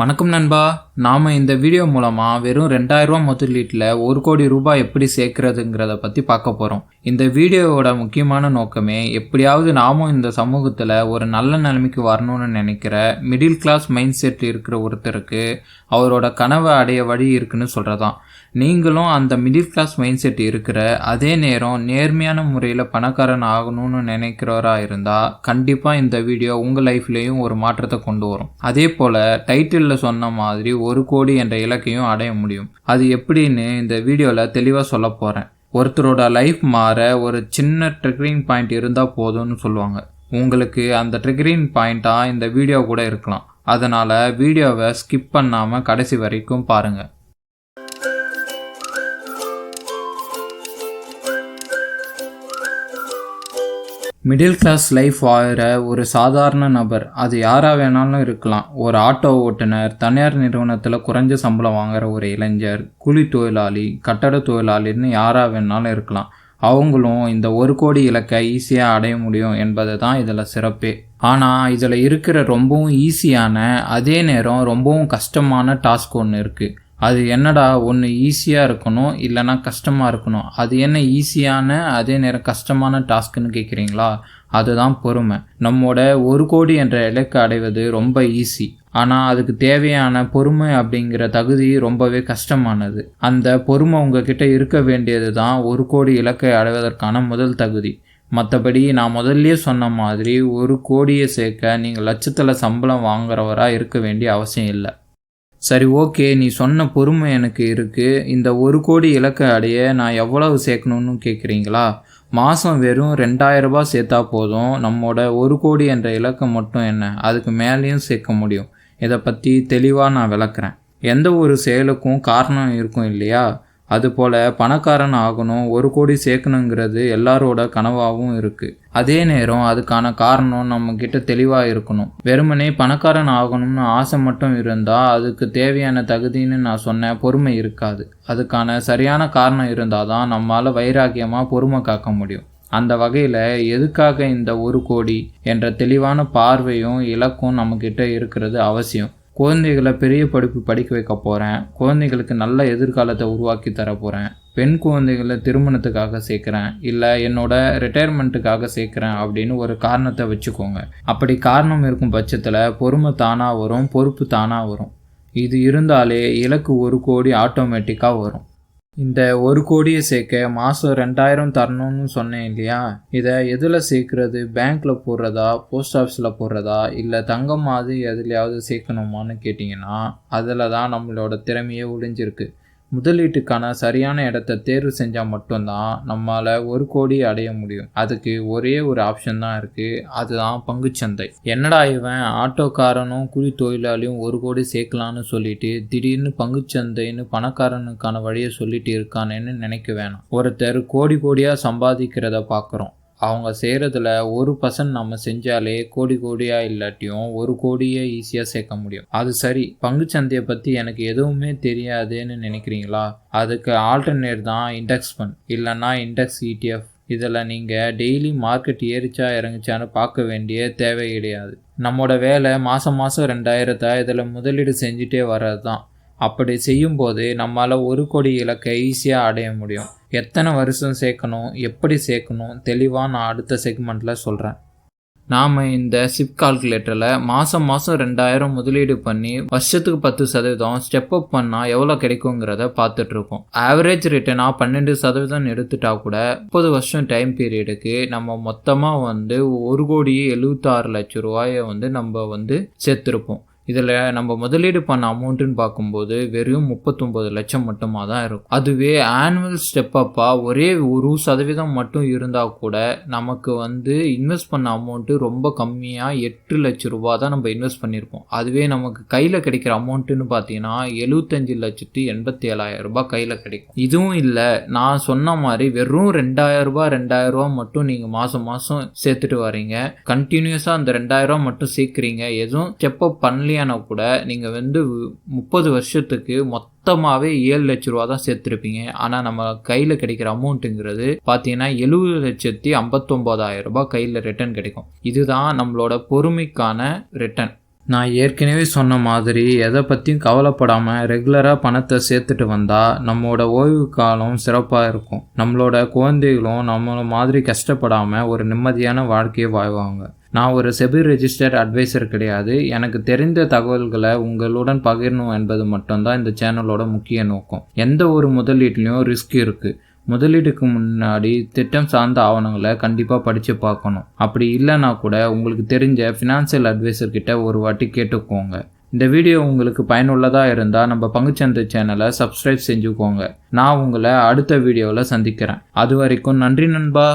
வணக்கம் நண்பா. நாம் இந்த வீடியோ மூலமாக வெறும் ரெண்டாயிரரூவா முதலீட்டில் ஒரு கோடி ரூபாய் எப்படி சேர்க்கறதுங்கிறத பற்றி பார்க்க போகிறோம் இந்த வீடியோவோட முக்கியமான நோக்கமே எப்படியாவது நாமும் இந்த சமூகத்தில் ஒரு நல்ல நிலைமைக்கு வரணும்னு நினைக்கிற மிடில் கிளாஸ் மைண்ட் செட் இருக்கிற ஒருத்தருக்கு அவரோட கனவை அடைய வழி இருக்குன்னு சொல்கிறதான் நீங்களும் அந்த மிடில் கிளாஸ் மைண்ட் செட் இருக்கிற அதே நேரம் நேர்மையான முறையில் பணக்காரன் ஆகணும்னு நினைக்கிறவரா இருந்தால் கண்டிப்பாக இந்த வீடியோ உங்கள் லைஃப்லேயும் ஒரு மாற்றத்தை கொண்டு வரும். அதே போல் டைட்டிலில் சொன்ன மாதிரி ஒரு ஒரு கோடி என்ற இலக்கையும் அடைய முடியும். அது எப்படின்னு இந்த வீடியோவில் தெளிவாக சொல்ல போகிறேன் ஒருத்தரோட லைஃப் மாற ஒரு சின்ன ட்ரிகரிங் பாயிண்ட் இருந்தால் போதும்னு சொல்லுவாங்க. உங்களுக்கு அந்த ட்ரிகரிங் பாயிண்ட்டாக இந்த வீடியோ கூட இருக்கலாம். அதனால் வீடியோவை ஸ்கிப் பண்ணாமல் கடைசி வரைக்கும் பாருங்கள் மிடில் கிளாஸ் லைஃப் வாழ்கிற ஒரு சாதாரண நபர் அது யாராக வேணாலும் இருக்கலாம். ஒரு ஆட்டோ ஓட்டுநர் தனியார் நிறுவனத்தில் குறைஞ்ச சம்பளம் வாங்குற ஒரு இளைஞர் கூலி தொழிலாளி கட்டட தொழிலாளின்னு யாராக வேணாலும் இருக்கலாம். அவங்களும் இந்த ஒரு கோடி இலக்கை ஈஸியாக அடைய முடியும் என்பது தான் இதில் சிறப்பே. ஆனால் இதில் இருக்கிற ரொம்பவும் ஈஸியான அதே நேரம் ரொம்பவும் கஷ்டமான டாஸ்க் ஒன்று இருக்குது அது என்னடா ஒன்று ஈஸியாக இருக்கணும் இல்லைன்னா கஷ்டமாக இருக்கணும். அது என்ன ஈஸியான அதே நேரம் கஷ்டமான டாஸ்க்குன்னு கேட்குறீங்களா அதுதான் பொறுமை. நம்மோட ஒரு கோடி என்ற இலக்கு அடைவது ரொம்ப ஈஸி ஆனால் அதுக்கு தேவையான பொறுமை அப்படிங்கிற தகுதி ரொம்பவே கஷ்டமானது. அந்த பொறுமை உங்ககிட்ட இருக்க வேண்டியது தான் ஒரு கோடி இலக்கை அடைவதற்கான முதல் தகுதி. மற்றபடி நான் முதல்ல சொன்ன மாதிரி ஒரு கோடியை சேர்க்க நீங்கள் லட்சத்தில் சம்பளம் வாங்குறவராக இருக்க வேண்டிய அவசியம் இல்லை. சரி ஓகே நீ சொன்ன பொறுமை எனக்கு இருக்குது இந்த ஒரு கோடி இலக்கை அடைய நான் எவ்வளவு சேர்க்கணும்னு கேட்குறீங்களா மாதம் வெறும் ரெண்டாயிரரூபா சேர்த்தா போதும். நம்மோட ஒரு கோடி என்ற இலக்கை மட்டும் என்ன? அதுக்கு மேலேயும் சேர்க்க முடியும். இதை பற்றி தெளிவாக நான் விளக்குறேன். எந்த ஒரு செயலுக்கும் காரணம் இருக்கும் இல்லையா? அதுபோல் பணக்காரன் ஆகணும் ஒரு கோடி சேர்க்கணுங்கிறது எல்லாரோட கனவாகவும் இருக்குது அதே நேரம் அதுக்கான காரணம் நம்மக்கிட்ட தெளிவாக இருக்கணும். வெறுமனே பணக்காரன் ஆகணும்னு ஆசை மட்டும் இருந்தால் அதுக்கு தேவையான தகுதின்னு நான் சொன்னேன் பொறுமை இருக்காது. அதுக்கான சரியான காரணம் இருந்தால் தான் நம்மளால் வைராக்கியமாக பொறுமை காக்க முடியும். அந்த வகையில் எதுக்காக இந்த ஒரு கோடி என்ற தெளிவான பார்வையும் இலக்கும் நம்மக்கிட்ட இருக்கிறது அவசியம். குழந்தைகளை பெரிய படிப்பு படிக்க வைக்க போகிறேன் குழந்தைகளுக்கு நல்ல எதிர்காலத்தை உருவாக்கி தர போகிறேன் பெண் குழந்தைகளை திருமணத்துக்காக சேர்க்குறேன். இல்லை என்னோட ரிட்டையர்மெண்ட்டுக்காக சேர்க்குறேன் அப்படின்னு ஒரு காரணத்தை வச்சுக்கோங்க. அப்படி காரணம் இருக்கும் பட்சத்தில் பொறுமை தானாக வரும் பொறுப்பு தானாக வரும். இது இருந்தாலே இலக்கு ஒரு கோடி ஆட்டோமேட்டிக்காக வரும். இந்த ஒரு கோடியை சேர்க்க மாதம் ரெண்டாயிரம் தரணும்னு சொன்னேன் இல்லையா? இதை எதில் சேர்க்குறது? பேங்க்கில் போடுறதா? போஸ்ட் ஆஃபீஸில் போடுறதா? இல்லை தங்கம் மாதிரி எதுலையாவது சேர்க்கணுமான்னு கேட்டிங்கன்னா அதில் தான் நம்மளோட திறமையே ஒளிஞ்சிருக்கு. முதலீட்டுக்கான சரியான இடத்த தேர்வு செஞ்சால் மட்டும்தான் நம்மளால் ஒரு கோடி அடைய முடியும். அதுக்கு ஒரே ஒரு ஆப்ஷன் தான் இருக்குது அதுதான் பங்குச்சந்தை. என்னடா இவன் ஆட்டோக்காரனும் கூலி தொழிலாளியும் ஒரு கோடி சேர்க்கலான்னு சொல்லிட்டு திடீர்னு பங்குச்சந்தைன்னு பணக்காரனுக்கான வழியை சொல்லிட்டு இருக்கானேன்னு நினைக்க வேணாம். ஒருத்தர் கோடி கோடியாக சம்பாதிக்கிறத பார்க்குறோம் அவங்க செய்கிறதுல ஒரு பர்சன்ட் நம்ம செஞ்சாலே கோடி கோடியாக இல்லாட்டியும் ஒரு கோடியை ஈஸியாக சேர்க்க முடியும். அது சரி. பங்குச்சந்தையை பற்றி எனக்கு எதுவுமே தெரியாதுன்னு நினைக்கிறீங்களா? அதுக்கு ஆல்டர்னேட் தான் இண்டெக்ஸ் ஃபண்ட் இல்லைன்னா இண்டெக்ஸ் இடிஎஃப் இதில் நீங்கள் டெய்லி மார்க்கெட் ஏறிச்சா இறங்குச்சான்னு பார்க்க வேண்டிய தேவை கிடையாது. நம்மளோட வேலை மாதம் மாதம் ரெண்டாயிரத்தா இதில் முதலீடு செஞ்சுட்டே வர்றது தான் அப்படி செய்யும்போது நம்மளால் ஒரு கோடி இலக்கை ஈஸியாக அடைய முடியும். எத்தனை வருஷம் சேர்க்கணும் எப்படி சேர்க்கணும் தெளிவாக நான் அடுத்த செக்மெண்ட்டில் சொல்கிறேன் நாம் இந்த சிப் கால்குலேட்டரில் மாதம் மாதம் ரெண்டாயிரம் முதலீடு பண்ணி வருஷத்துக்கு பத்து சதவீதம் ஸ்டெப் அப் பண்ணால் எவ்வளோ கிடைக்குங்கிறத பார்த்துட்ருக்கோம். ஆவரேஜ் ரிட்டர்னாக பன்னெண்டு சதவீதம் எடுத்துட்டா கூட முப்பது வருஷம் டைம் பீரியடுக்கு நம்ம மொத்தமாக வந்து ஒரு கோடியே எழுபத்தாறு லட்சம் ரூபாயை வந்து நம்ம வந்து சேர்த்துருப்போம். இதில் நம்ம முதலீடு பண்ண அமௌண்ட்டுன்னு பார்க்கும்போது வெறும் முப்பத்தொம்பது லட்சம் மட்டுமா தான் இருக்கும். அதுவே ஆனுவல் ஸ்டெப்பப்பாக ஒரே ஒரு சதவீதம் மட்டும் இருந்தால் கூட நமக்கு வந்து இன்வெஸ்ட் பண்ண அமௌண்ட்டு ரொம்ப கம்மியாக எட்டு லட்ச ரூபா தான் நம்ம இன்வெஸ்ட் பண்ணியிருப்போம் அதுவே நமக்கு கையில் கிடைக்கிற அமௌண்ட்டுன்னு பார்த்தீங்கன்னா எழுபத்தஞ்சு லட்சத்து எண்பத்தி ஏழாயிரம் ரூபாய் கையில் கிடைக்கும். இதுவும் இல்லை நான் சொன்ன மாதிரி வெறும் ரெண்டாயிரம் ரூபாய் ரெண்டாயிரம் ரூபாய் மட்டும் நீங்கள் மாதம் மாதம் சேர்த்துட்டு வரீங்க கண்டினியூஸாக அந்த ரெண்டாயிரம் ரூபா மட்டும் சேர்க்குறீங்க. எதுவும் ஸ்டெப் அப் பண்ணலையா கல்யாணம் கூட நீங்கள் வந்து முப்பது வருஷத்துக்கு மொத்தமாகவே ஏழு லட்ச ரூபா தான் சேர்த்துருப்பீங்க. ஆனால் நம்ம கையில் கிடைக்கிற அமௌண்ட்டுங்கிறது பார்த்தீங்கன்னா எழுபது லட்சத்தி ஐம்பத்தொம்போதாயிரம் ரூபாய் கையில் ரிட்டர்ன் கிடைக்கும். இதுதான் நம்மளோட பொறுமைக்கான ரிட்டர்ன் நான் ஏற்கனவே சொன்ன மாதிரி எதை பற்றியும் கவலைப்படாமல் ரெகுலராக பணத்தை சேர்த்துட்டு வந்தால் நம்மளோட ஓய்வு காலம் சிறப்பாக இருக்கும். நம்மளோட குழந்தைகளும் நம்மள மாதிரி கஷ்டப்படாமல் ஒரு நிம்மதியான வாழ்க்கையை வாழ்வாங்க. நான் ஒரு செபி ரெஜிஸ்டர்ட் அட்வைசர் கிடையாது. எனக்கு தெரிந்த தகவல்களை உங்களுடன் பகிரணும் என்பது மட்டும்தான் இந்த சேனலோட முக்கிய நோக்கம். எந்த ஒரு முதலீட்லேயும் ரிஸ்க் இருக்குது முதலீடுக்கு முன்னாடி திட்டம் சார்ந்த ஆவணங்களை கண்டிப்பாக படித்து பார்க்கணும். அப்படி இல்லைன்னா கூட உங்களுக்கு தெரிஞ்ச ஃபினான்சியல் அட்வைசர்கிட்ட ஒரு வாட்டி கேட்டுக்கோங்க. இந்த வீடியோ உங்களுக்கு பயனுள்ளதாக இருந்தால் நம்ம பங்குச்சந்தை சேனலை சப்ஸ்கிரைப் செஞ்சுக்கோங்க. நான் உங்களை அடுத்த வீடியோவில் சந்திக்கிறேன். அது வரைக்கும் நன்றி நண்பா.